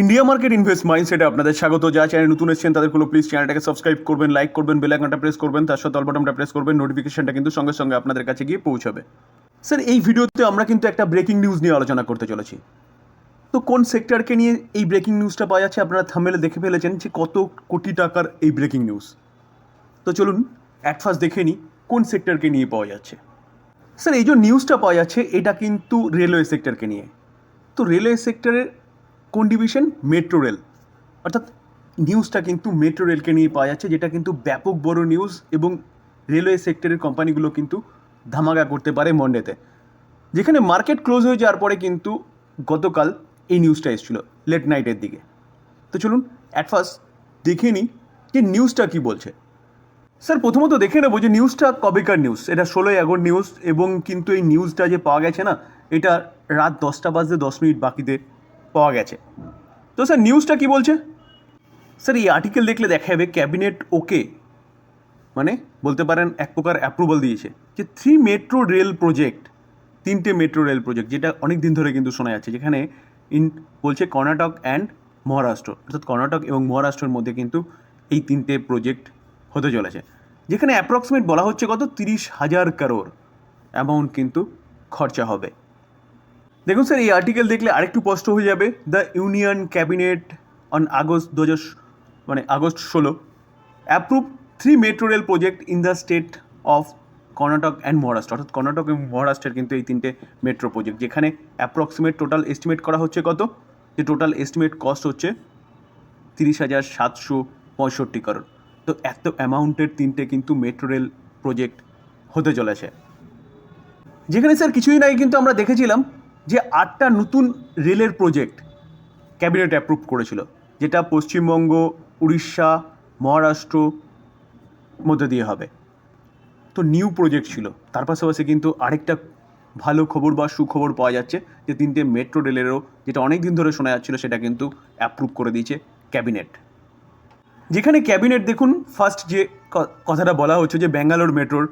India market invest মাইন্ডসেটে আপনাদের স্বাগত। যা চ্যানেল নতুন এসেছেন তাদের কোনো প্লিজ চ্যানেলটাকে সাবস্ক্রাইব করবেন লাইক করবেন বেল আইকনটা প্রেস করবেন, তার সাথে অল প্রেস করবেন নোটিফিকেশনটা কিন্তু সঙ্গে সঙ্গে আপনাদের কাছে গিয়ে পৌঁছাবে। স্যার এই ভিডিওতে আমরা কিন্তু একটা ব্রেকিং নিউজ নিয়ে আলোচনা করতে চলেছি। তো কোন সেক্টরকে নিয়ে এই ব্রেকিং নিউজটা পাওয়া যাচ্ছে আপনারা থামেলে দেখে ফেলেছেন যে কত কোটি টাকার এই ব্রেকিং নিউজ তো চলুন অ্যাট ফার্স্ট দেখে নিই কোন সেক্টরকে নিয়ে পাওয়া যাচ্ছে। স্যার এই যে নিউজটা পাওয়া যাচ্ছে, এটা কিন্তু রেলওয়ে সেক্টরকে নিয়ে। তো রেলওয়ে সেক্টরের কোন ডিভিশন? Metro rail. অর্থাৎ নিউজটা কিন্তু মেট্রো রেলকে নিয়ে পাওয়া যাচ্ছে, যেটা কিন্তু ব্যাপক বড় নিউজ এবং রেলওয়ে সেক্টরের কোম্পানিগুলো কিন্তু ধামাকা করতে পারে মন্ডেতে যেখানে মার্কেট ক্লোজ হয়ে যাওয়ার পরে কিন্তু গতকাল এই নিউজটা এসেছিল লেট নাইটের দিকে। তো চলুন অ্যাট ফার্স্ট দেখে নিই যে নিউজটা কী বলছে। স্যার, প্রথমত দেখে নেব যে নিউজটা কবেকার নিউজ এটা ষোলোই আগস্ট নিউজ এবং কিন্তু এই নিউজটা যে পাওয়া গেছে না, এটা রাত দশটা বাজতে দশ মিনিট বাকিতে পাওয়া গেছে। তো স্যার নিউজটা কি বলছে? স্যার, এই আর্টিকেল দেখলে দেখা যাবে ক্যাবিনেট ওকে মানে বলতে পারেন এক প্রকার অ্যাপ্রুভাল দিয়েছে যে থ্রি মেট্রো রেল প্রজেক্ট তিনটে মেট্রো রেল প্রজেক্ট যেটা অনেক দিন ধরে কিন্তু শোনা যাচ্ছে, যেখানে ইন বলছে কর্ণাটক অ্যান্ড মহারাষ্ট্র, অর্থাৎ কর্ণাটক এবং মহারাষ্ট্রের মধ্যে কিন্তু এই তিনটে প্রজেক্ট হতে চলেছে। যেখানে অ্যাপ্রক্সিমেট বলা হচ্ছে কত? তিরিশ হাজার কারোর অ্যামাউন্ট কিন্তু খরচা হবে। দেখুন স্যার, এই আর্টিকেল দেখলে আরেকটু স্পষ্ট হয়ে যাবে। The union cabinet on August দু মানে আগস্ট ষোলো approve three metro rail project in the state of Karnataka and Maharashtra অর্থাৎ কর্ণাটক এবং মহারাষ্ট্রের কিন্তু এই তিনটে মেট্রো প্রজেক্ট যেখানে অ্যাপ্রক্সিমেট টোটাল এস্টিমেট করা হচ্ছে কত? যে টোটাল এস্টিমেট কস্ট হচ্ছে তিরিশ হাজার সাতশো পঁয়ষট্টি করোড় তো এত অ্যামাউন্টের তিনটে কিন্তু মেট্রো রেল প্রজেক্ট হতে চলেছে। যেখানে স্যার কিছুদিন আগে কিন্তু আমরা দেখেছিলাম যে আটটা নতুন রেলের প্রজেক্ট ক্যাবিনেট অ্যাপ্রুভ করেছিল, যেটা পশ্চিমবঙ্গ, উড়িষ্যা, মহারাষ্ট্র মধ্যে দিয়ে হবে। তো নিউ প্রজেক্ট ছিল। তার পাশাপাশি কিন্তু আরেকটা ভালো খবর বা সুখবর পাওয়া যাচ্ছে, যে তিনটে মেট্রো রেলেরও যেটা অনেক দিন ধরে শোনা যাচ্ছিল, সেটা কিন্তু অ্যাপ্রুভ করে দিয়েছে ক্যাবিনেট যেখানে ক্যাবিনেট দেখুন ফার্স্ট যে কথাটা বলা হচ্ছে যে ব্যাঙ্গালোর মেট্রোর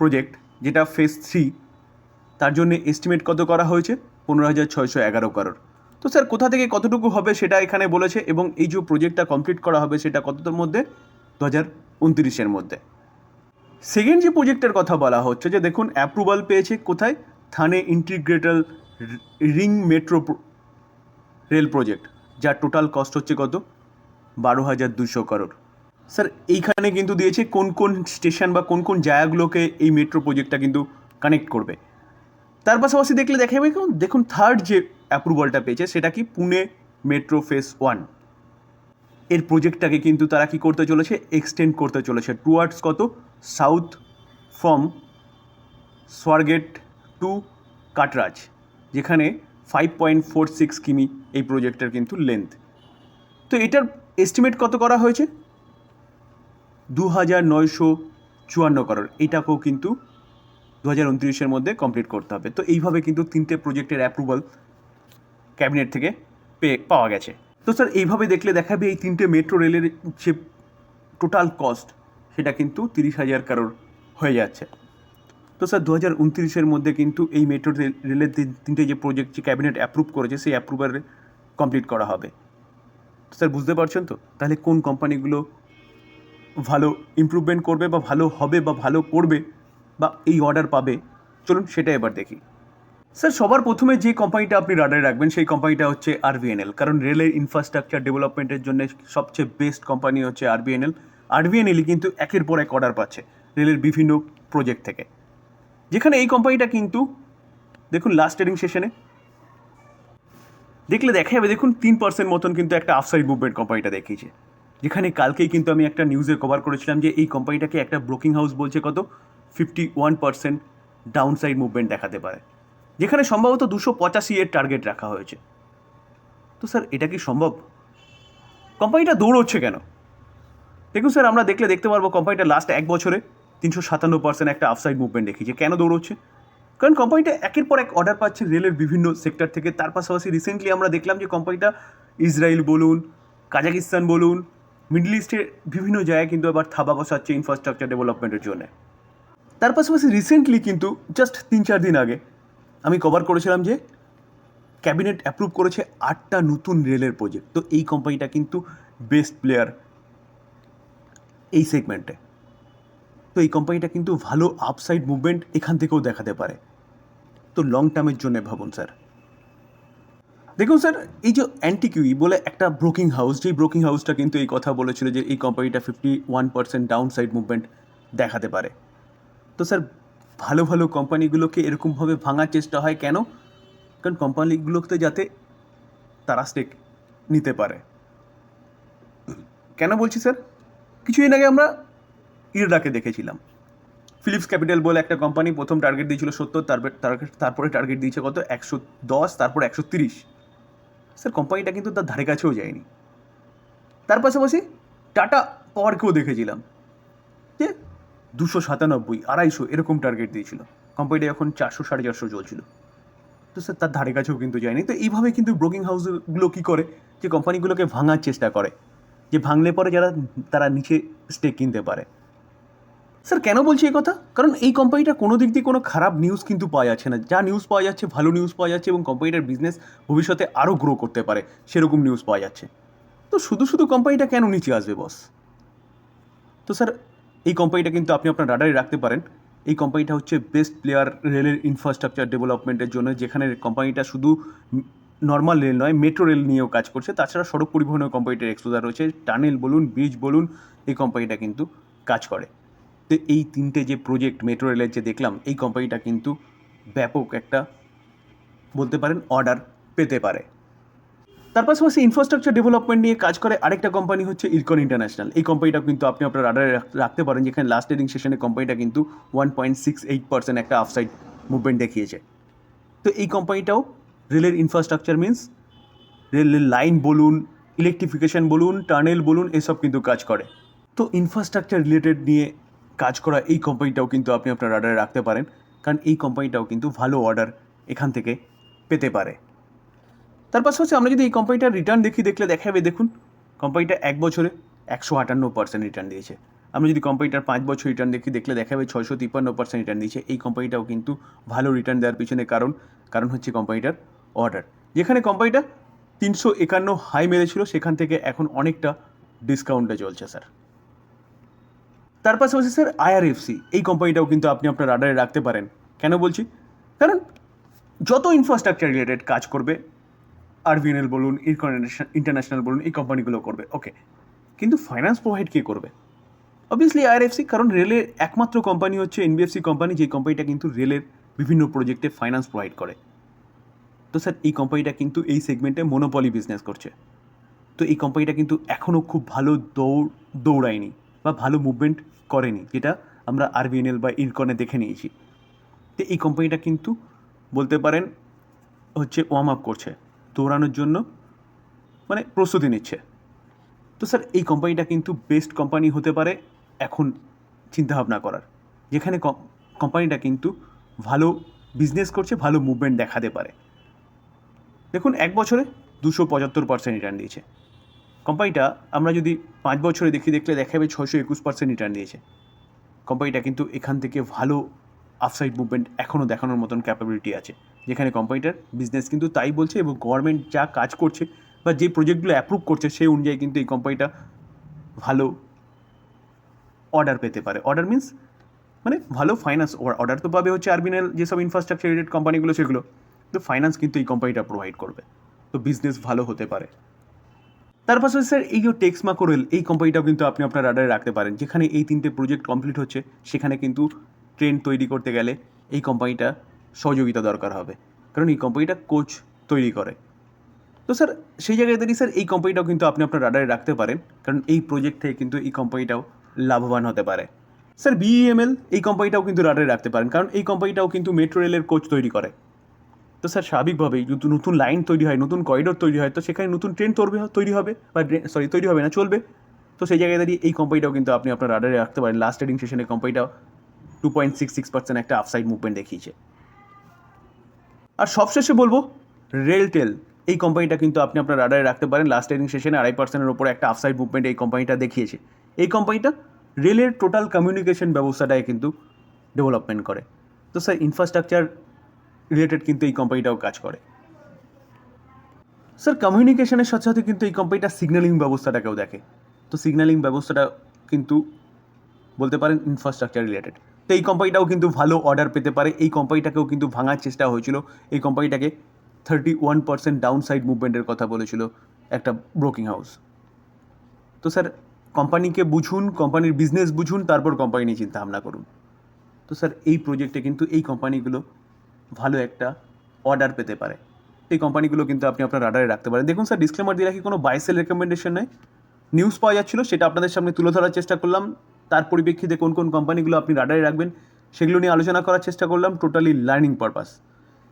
প্রজেক্ট যেটা ফেজ থ্রি তার জন্য এস্টিমেট কত করা হয়েছে? পনেরো হাজার ছয়শো এগারো করোড়। তো স্যার, কোথা থেকে কতটুকু হবে সেটা এখানে বলেছে এবং এই যে প্রজেক্টটা কমপ্লিট করা হবে সেটা কতটার মধ্যে? দু হাজার উনত্রিশের মধ্যে। সেকেন্ড যে প্রজেক্টের কথা বলা হচ্ছে, যে দেখুন অ্যাপ্রুভাল পেয়েছে কোথায়? Thane integrated ring metro rail project যার টোটাল কস্ট হচ্ছে কত? বারো হাজার দুশো করোড়। স্যার, এইখানে কিন্তু দিয়েছে কোন কোন স্টেশন বা কোন কোন জায়গাগুলোকে এই মেট্রো প্রজেক্টটা কিন্তু কানেক্ট করবে। তার পাশাপাশি দেখলে দেখা যাবে কেমন দেখুন থার্ড যে অ্যাপ্রুভালটা পেয়েছে, সেটা কি? পুনে মেট্রো ফেস ওয়ানের প্রজেক্টটাকে কিন্তু তারা কি করতে চলেছে? এক্সটেন্ড করতে চলেছে। টুয়ার্ডস কত? South from Swargate to Katraj যেখানে ফাইভ পয়েন্ট ফোর সিক্স কিমি এই প্রজেক্টের কিন্তু লেন্থ তো এটার এস্টিমেট কত করা হয়েছে? দু হাজার নয়শো চুয়ান্ন করোড়। এটাকেও কিন্তু দু হাজার উনত্রিশের মধ্যে কমপ্লিট করতে হবে। তো এইভাবে কিন্তু তিনটে প্রজেক্টের অ্যাপ্রুভাল ক্যাবিনেট থেকে পেয়ে পাওয়া গেছে। তো স্যার এইভাবে দেখলে দেখাবে এই তিনটে মেট্রো রেলের যে টোটাল কস্ট সেটা কিন্তু তিরিশ হাজার কারোর হয়ে যাচ্ছে। তো স্যার দু হাজার উনত্রিশের মধ্যে কিন্তু এই মেট্রো রেল- রেলের তিনটে যে প্রজেক্ট যে ক্যাবিনেট অ্যাপ্রুভ করেছে, সেই অ্যাপ্রুভাল কমপ্লিট করা হবে। তো স্যার বুঝতে পারছেন তো? তাহলে কোন কোম্পানিগুলো ভালো ইমপ্রুভমেন্ট করবে বা ভালো হবে বা ভালো করবে বা এই অর্ডার পাবে, চলুন সেটা এবার দেখি। স্যার সবার প্রথমে যে কোম্পানিটা আপনি রাডারে রাখবেন, সেই কোম্পানিটা হচ্ছে আরবিএনএল কারণ রেলের ইনফ্রাস্ট্রাকচার ডেভেলপমেন্টের জন্য সবচেয়ে বেস্ট কোম্পানি হচ্ছে আরবিএনএল আরবিএনএলই কিন্তু একের পর এক অর্ডার পাচ্ছে রেলের বিভিন্ন প্রজেক্ট থেকে। যেখানে এই কোম্পানিটা কিন্তু, দেখুন লাস্ট ট্রেডিং সেশনে দেখলে দেখা যাবে, দেখুন তিন পার্সেন্ট মতন কিন্তু একটা আফসাইড মুভমেন্ট কোম্পানিটা দেখিয়েছে। যেখানে কালকেই কিন্তু আমি একটা নিউজে কভার করেছিলাম যে এই কোম্পানিটাকে একটা ব্রোকিং হাউস বলছে কত? Fifty one percent down side movement দেখাতে পারে। যেখানে সম্ভবত দুশো পঁচাশি এর টার্গেট রাখা হয়েছে। তো স্যার, এটা কি সম্ভব? কোম্পানিটা দৌড়চ্ছে কেন? দেখুন স্যার, আমরা দেখলে দেখতে পারব কোম্পানিটা লাস্ট এক বছরে তিনশো সাতান্ন পার্সেন্ট একটা আফসাইড মুভমেন্ট দেখিয়েছে কেন দৌড়চ্ছে। কারণ কোম্পানিটা একের পর এক অর্ডার পাচ্ছে রেলের বিভিন্ন সেক্টর থেকে। তার পাশাপাশি রিসেন্টলি আমরা দেখলাম যে কোম্পানিটা ইসরায়েল বলুন কাজাকিস্তান বলুন মিডল ইস্টের বিভিন্ন জায়গায় কিন্তু আবার থাবা বসাচ্ছে ইনফ্রাস্ট্রাকচার ডেভেলপমেন্টের জন্য। তার পাশাপাশি রিসেন্টলি কিন্তু জাস্ট তিন চার দিন আগে আমি কভার করেছিলাম যে ক্যাবিনেট অ্যাপ্রুভ করেছে আটটা নতুন রেলের প্রজেক্ট তো এই কোম্পানিটা কিন্তু বেস্ট প্লেয়ার এই সেগমেন্টে তো এই কোম্পানিটা কিন্তু ভালো আপসাইড মুভমেন্ট এখান থেকেও দেখাতে পারে। তো লং টার্মের জন্য ভাবুন স্যার দেখুন স্যার এই যে অ্যান্টিকিউই বলে একটা ব্রোকিং হাউস যেই ব্রোকিং হাউসটা কিন্তু এই কথা বলেছিল যে এই কোম্পানিটা fifty one percent down side movement দেখাতে পারে। তো স্যার, ভালো ভালো কোম্পানিগুলোকে এরকমভাবে ভাঙার চেষ্টা হয় কেন? কারণ কোম্পানিগুলোতে যাতে তারা স্টেক নিতে পারে। কেন বলছি স্যার? কিছুদিন আগে আমরা ইরডাকে দেখেছিলাম। ফিলিপস ক্যাপিটাল বলে একটা কোম্পানি প্রথম টার্গেট দিয়েছিল সত্তর, তারপরে তারপরে টার্গেট দিয়েছে কত? একশো দশ, তারপরে একশো তিরিশ। স্যার, কোম্পানিটা কিন্তু তার ধারে কাছেও যায়নি। তার পাশাপাশি টাটা পাওয়ারকেও দেখেছিলাম। দুশো সাতানব্বই, আড়াইশো এরকম টার্গেট দিয়েছিল। কোম্পানিটা এখন চারশো, সাড়ে চারশো চলছিল। তো স্যার তার ধারে কাছেও কিন্তু যায়নি। তো এইভাবে কিন্তু ব্রোকিং হাউসগুলো কী করে? যে কোম্পানিগুলোকে ভাঙার চেষ্টা করে। যে ভাঙলে পরে যারা, তারা নিচে স্টেক কিনতে পারে। স্যার কেন বলছি এই কথা? কারণ এই কোম্পানিটা কোনো দিক দিয়ে কোনো খারাপ নিউজ কিন্তু পাওয়া যাচ্ছে না। যা নিউজ পাওয়া যাচ্ছে, ভালো নিউজ পাওয়া যাচ্ছে এবং কোম্পানিটার বিজনেস ভবিষ্যতে আরও গ্রো করতে পারে। সেরকম নিউজ পাওয়া যাচ্ছে। তো শুধু শুধু কোম্পানিটা কেন নিচে আসবে বস তো স্যার এই কোম্পানিটা কিন্তু আপনি আপনার রাডারে রাখতে পারেন। এই কোম্পানিটা হচ্ছে বেস্ট প্লেয়ার রেলের ইনফ্রাস্ট্রাকচার ডেভেলপমেন্টের জন্য, যেখানে কোম্পানিটা শুধু নর্মাল রেল নয় মেট্রো রেল নিয়েও কাজ করছে। তাছাড়া সড়ক পরিবহনের কোম্পানিটার এক্সপোজার রয়েছে টানেল বলুন ব্রিজ বলুন, এই কোম্পানিটা কিন্তু কাজ করে। তো এই তিনটে যে প্রজেক্ট মেট্রো রেলের যে দেখলাম, এই কোম্পানিটা কিন্তু ব্যাপক একটা বলতে পারেন অর্ডার পেতে পারে। তার পাশাপাশি ইনফ্রাস্ট্রাকচার ডেভেলপমেন্ট নিয়ে কাজ করে আরেকটা কোম্পানি হচ্ছে ইরকন ইন্টারন্যাশনাল এই কোম্পানিটা কিন্তু আপনি আপনার রাডারে রাখতে পারেন, যেখানে লাস্ট ট্রেডিং সেশনে কোম্পানিটা কিন্তু one point six eight percent একটা আফসাইড মুভমেন্ট দেখিয়েছে। তো এই কোম্পানিটাও রেলের ইনফ্রাস্ট্রাকচার মিন্স রেলের লাইন বলুন ইলেকট্রিফিকেশন বলুন টানেল বলুন, এসব কিন্তু কাজ করে। তো ইনফ্রাস্ট্রাকচার রিলেটেড নিয়ে কাজ করা এই কোম্পানিটাও কিন্তু আপনি আপনার রাডারে রাখতে পারেন, কারণ এই কোম্পানিটাও কিন্তু ভালো অর্ডার এখান থেকে পেতে পারে। তার পাশাপাশি আমরা যদি এই কোম্পানিটার রিটার্ন দেখি, দেখলে দেখা যাবে দেখুন কোম্পানিটা এক বছরে একশো আটান্ন পার্সেন্ট রিটার্ন দিয়েছে। আমরা যদি কোম্পানিটার পাঁচ বছর রিটার্ন দেখি, দেখলে দেখা যাবে ছয়শো তিপ্পান্ন পার্সেন্ট রিটার্ন দিয়েছে। এই কোম্পানিটাও কিন্তু ভালো রিটার্ন দেওয়ার পিছনে কারণ কারণ হচ্ছে কোম্পানিটার অর্ডার যেখানে কোম্পানিটা তিনশো একান্ন হাই মেরেছিল, সেখান থেকে এখন অনেকটা ডিসকাউন্টে চলছে স্যার তার পাশাপাশি স্যার আইআরএফসি এই কোম্পানিটাও কিন্তু আপনি আপনার রাডারে রাখতে পারেন। কেন বলছি? কারণ যত ইনফ্রাস্ট্রাকচার রিলেটেড কাজ করবে আরবিএনএল বলুন ইন্টারন্যাশনাল বলুন, এই কোম্পানিগুলো করবে ওকে কিন্তু ফাইন্যান্স প্রোভাইড কে করবে? অবভিয়াসলি আইআরএফসি কারণ রেলের একমাত্র কোম্পানি হচ্ছে এনবিএফসি কোম্পানি যে কোম্পানিটা কিন্তু রেলের বিভিন্ন প্রজেক্টে ফাইন্যান্স প্রোভাইড করে। তো স্যার এই কোম্পানিটা কিন্তু এই সেগমেন্টে মনোপলি বিজনেস করছে। তো এই কোম্পানিটা কিন্তু এখনও খুব ভালো দৌড়, দৌড়ায়নি বা ভালো মুভমেন্ট করেনি, যেটা আমরা আরবিএনএল বা ইরকনে দেখে নিয়েছি। তো এই কোম্পানিটা কিন্তু বলতে পারেন হচ্ছে ওয়ার্ম আপ করছে। দৌড়ানোর জন্য মানে প্রস্তুতি নিচ্ছে। তো স্যার, এই কোম্পানিটা কিন্তু বেস্ট কোম্পানি হতে পারে এখন চিন্তাভাবনা করার। যেখানে কোম্পানিটা কিন্তু ভালো বিজনেস করছে, ভালো মুভমেন্ট দেখাতে পারে। দেখুন, এক বছরে দুশো পঁচাত্তর পার্সেন্ট রিটার্ন দিয়েছে। কোম্পানিটা আমরা যদি পাঁচ বছরে দেখি, দেখলে দেখা যাবে ছশো একুশ পার্সেন্ট রিটার্ন দিয়েছে। কোম্পানিটা কিন্তু এখান থেকে ভালো আফসাইড মুভমেন্ট এখনও দেখানোর মতন ক্যাপাবিলিটি আছে। যেখানে কোম্পানিটার বিজনেস কিন্তু তাই বলছে এবং গভর্নমেন্ট যা কাজ করছে বা যে প্রজেক্টগুলো অ্যাপ্রুভ করছে সেই অনুযায়ী কিন্তু এই কোম্পানিটা ভালো অর্ডার পেতে পারে। অর্ডার মিন্স মানে ভালো ফাইন্যান্স অর্ডার তো পাবে হচ্ছে আরবিএনএল যেসব ইনফ্রাস্ট্রাকচার রিলেটেড কোম্পানিগুলো সেগুলো। তো ফাইন্যান্স কিন্তু এই কোম্পানিটা প্রোভাইড করবে। তো বিজনেস ভালো হতে পারে। তার পাশাপাশি স্যার এই যে টেক্সমা কোরেল এই কোম্পানিটাও কিন্তু আপনি আপনার রাডারে রাখতে পারেন। যেখানে এই তিনটে প্রজেক্ট কমপ্লিট হচ্ছে, সেখানে কিন্তু ট্রেন তৈরি করতে গেলে এই কোম্পানিটা সহযোগিতা দরকার হবে। কারণ এই কোম্পানিটা কোচ তৈরি করে। তো স্যার সেই জায়গায় দাঁড়িয়ে স্যার এই কোম্পানিটাও কিন্তু আপনি আপনার রাডারে রাখতে পারেন, কারণ এই প্রজেক্ট থেকে কিন্তু এই কোম্পানিটাও লাভবান হতে পারে। স্যার বিইএমএল এই কোম্পানিটাও কিন্তু রাডারে রাখতে পারেন, কারণ এই কোম্পানিটাও কিন্তু মেট্রো রেলের কোচ তৈরি করে। তো স্যার স্বাভাবিকভাবেই যদি নতুন লাইন তৈরি হয়, নতুন করিডোর তৈরি হয়, তো সেখানে নতুন ট্রেন তৈরি তৈরি হবে, বা সরি তৈরি হবে না, চলবে। তো সেই জায়গায় দাঁড়িয়ে এই কোম্পানিটাও কিন্তু আপনি আপনার রাডারে রাখতে পারেন। লাস্ট ট্রেডিং সেশনে কোম্পানিটাও two point six six percent একটা আফসাইড মুভমেন্ট দেখিয়েছে। আর সবশেষে বলব রেলটেল এই কোম্পানিটা কিন্তু আপনি আপনার রাডারে রাখতে পারেন। লাস্ট ট্রেডিং সেশনে আড়াই পার্সেন্টের ওপরে একটা আফসাইড মুভমেন্ট এই কোম্পানিটা দেখিয়েছে। এই কোম্পানিটা রেলের টোটাল কমিউনিকেশন ব্যবস্থাটায় কিন্তু ডেভেলপমেন্ট করে। তো স্যার ইনফ্রাস্ট্রাকচার রিলেটেড কিন্তু এই কোম্পানিটাও কাজ করে। স্যার কমিউনিকেশনের সাথে সাথে কিন্তু এই কোম্পানিটা সিগন্যালিং ব্যবস্থাটাকেও দেখে। তো সিগন্যালিং ব্যবস্থাটা কিন্তু বলতে পারেন ইনফ্রাস্ট্রাকচার রিলেটেড তো এই কোম্পানিটাও কিন্তু ভালো অর্ডার পেতে পারে। এই কোম্পানিটাকেও কিন্তু ভাঙার চেষ্টা হয়েছিল। এই কোম্পানিটাকে thirty one percent down side মুভমেন্টের কথা বলেছিল একটা ব্রোকিং হাউস তো স্যার কোম্পানিকে বুঝুন কোম্পানির বিজনেস বুঝুন, তারপর কোম্পানি নিয়ে চিন্তা ভাবনা করুন। তো স্যার এই প্রজেক্টে কিন্তু এই কোম্পানিগুলো ভালো একটা অর্ডার পেতে পারে। এই কোম্পানিগুলো কিন্তু আপনি আপনার রাডারে রাখতে পারেন। দেখুন স্যার ডিসক্লেমার দিয়ে রাখি, কোনো বাইসেল রেকমেন্ডেশন নেই। নিউজ পাওয়া যাচ্ছিল, সেটা আপনাদের সামনে তুলে ধরার চেষ্টা করলাম। তার পরিপ্রেক্ষিতে কোন কোন কোম্পানিগুলো আপনি রাডারে রাখবেন, সেগুলো নিয়ে আলোচনা করার চেষ্টা করলাম টোটালি লার্নিং পারপাস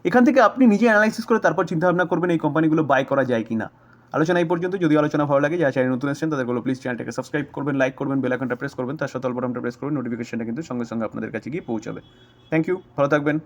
এখান থেকে আপনি নিজে অ্যানালাইসিস করে তারপর চিন্তাভাবনা করবেন এই কোম্পানিগুলো বাই করা যায় কি না আলোচনা এই পর্যন্ত, যদি আলোচনা ভালো লাগে, যারা চ্যানেল নতুন এসেছেন তাদেরগুলো প্লিজ চ্যানেলটাকে সাবস্ক্রাইব করবেন লাইক করবেন বেল আইকনটা প্রেস করবেন, তার সাথে অল্পটামটা প্রেস করবেন নোটিফিকেশনটা কিন্তু সঙ্গে সঙ্গে আপনাদের কাছে গিয়ে পৌঁছাবে। থ্যাংক ইউ ভালো থাকবেন।